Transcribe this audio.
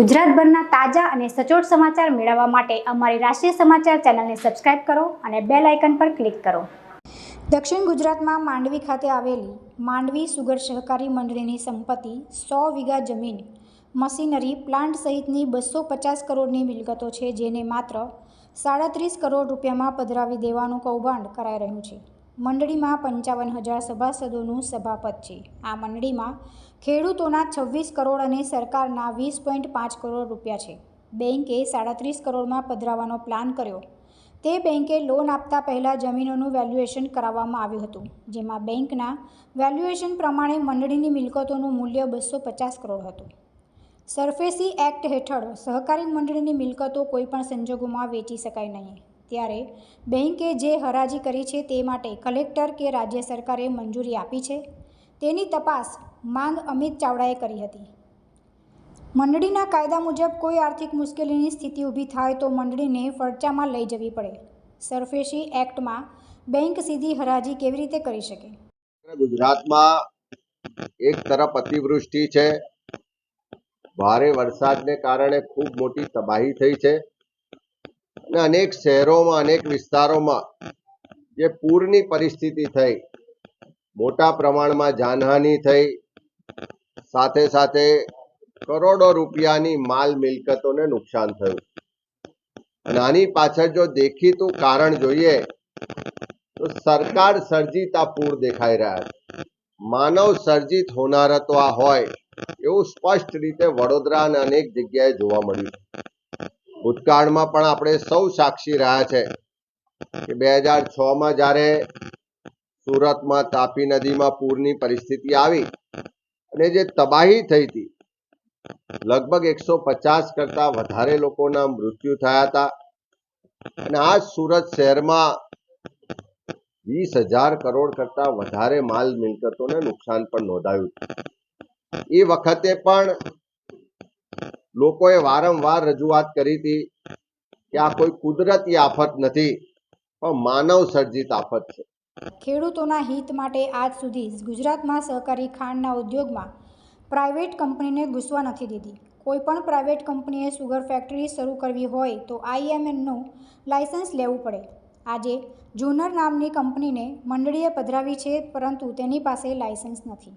ગુજરાતભરના તાજા અને સચોટ સમાચાર મેળવવા માટે અમારી રાષ્ટ્રીય સમાચાર ચેનલને સબસ્ક્રાઇબ કરો અને બેલ આઇકન પર ક્લિક કરો. દક્ષિણ ગુજરાતમાં માંડવી ખાતે આવેલી માંડવી સુગર સહકારી મંડળીની સંપત્તિ સો વીઘા જમીન મશીનરી પ્લાન્ટ સહિતની બસો પચાસ કરોડની મિલકતો છે, જેને માત્ર સાડત્રીસ કરોડ રૂપિયામાં પધરાવી દેવાનું કૌભાંડ કરાઈ રહ્યું છે. મંડળીમાં પંચાવન હજાર સભાસદોનું સભાપદ છે. આ મંડળીમાં ખેડૂતોના છવ્વીસ કરોડ અને સરકારના વીસ પોઈન્ટ પાંચ કરોડ રૂપિયા છે. બેન્કે સાડત્રીસ કરોડમાં પધરાવવાનો પ્લાન કર્યો. તે બેંકે લોન આપતા પહેલાં જમીનોનું વેલ્યુએશન કરાવવામાં આવ્યું હતું, જેમાં બેંકના વેલ્યુએશન પ્રમાણે મંડળીની મિલકતોનું મૂલ્ય બસો પચાસ કરોડ હતું. સરફેસી એક્ટ હેઠળ સહકારી મંડળીની મિલકતો કોઈપણ સંજોગોમાં વેચી શકાય નહીં. ત્યારે બેંકે જે હરાજી કરી છે તે માટે કલેક્ટર કે રાજ્ય સરકારે મંજૂરી આપી છે? તેની તપાસ માંગ અમિત ચાવડાએ કરી હતી. મંડળીના કાયદા મુજબ કોઈ આર્થિક મુશ્કેલીની સ્થિતિ ઊભી થાય તો મંડળીને ફરચામાં લઈ જવી પડે. સરફેસી એક્ટમાં બેંક સીધી હરાજી કેવી રીતે કરી શકે? ગુજરાતમાં એક તરફ અતિવૃષ્ટિ છે. ભારે વરસાદને કારણે ખૂબ મોટી તબાહી થઈ છે. અનેક શહેરોમાં, અનેક વિસ્તારોમાં જે પૂરની પરિસ્થિતિ થઈ, મોટા પ્રમાણમાં જાનહાનિ થઈ, સાથે સાથે કરોડો રૂપિયાની માલ મિલકતોને નુકસાન થયું. નાની પાછળ જો દેખીતું કારણ જોઈએ, તો સરકાર સર્જિત પૂર દેખાઈ રહ્યા છે. માનવ સર્જિત હોનારતો આ હોય એવું સ્પષ્ટ રીતે વડોદરા અને અનેક જગ્યાએ જોવા મળ્યું ભૂતકાળમાં પણ આપણે સૌ સાક્ષી રહ્યા છે કે બે હજાર છ માં જ્યારે સુરતમાં તાપી નદીમાં પૂરની પરિસ્થિતિ આવી અને જે તબાહી થઈ હતી, લગભગ એકસો પચાસ કરતા વધારે લોકોના મૃત્યુ થયા હતા અને આ સુરત શહેરમાં વીસ હજાર કરોડ કરતા વધારે માલ મિલકતોને નુકસાન પણ નોંધાયું. એ વખતે પણ લોકોએ વારંવાર રજૂઆત કરી હતી કે આ કોઈ કુદરતી આફત નથી, પણ માનવ સર્જિત આફત છે. ખેડૂતોના હિત માટે આજ સુધી ગુજરાતમાં સહકારી ખાંડના ઉદ્યોગમાં પ્રાઇવેટ કંપનીને ઘૂસવા નથી દીધી. કોઈ પણ પ્રાઇવેટ કંપનીએ સુગર ફેક્ટરી શરૂ કરવી હોય તો આઈએમએનનું લાયસન્સ લેવું પડે. આજે જુનર નામની કંપનીને મંડળીએ પધરાવી છે, પરંતુ તેની પાસે લાયસન્સ નથી.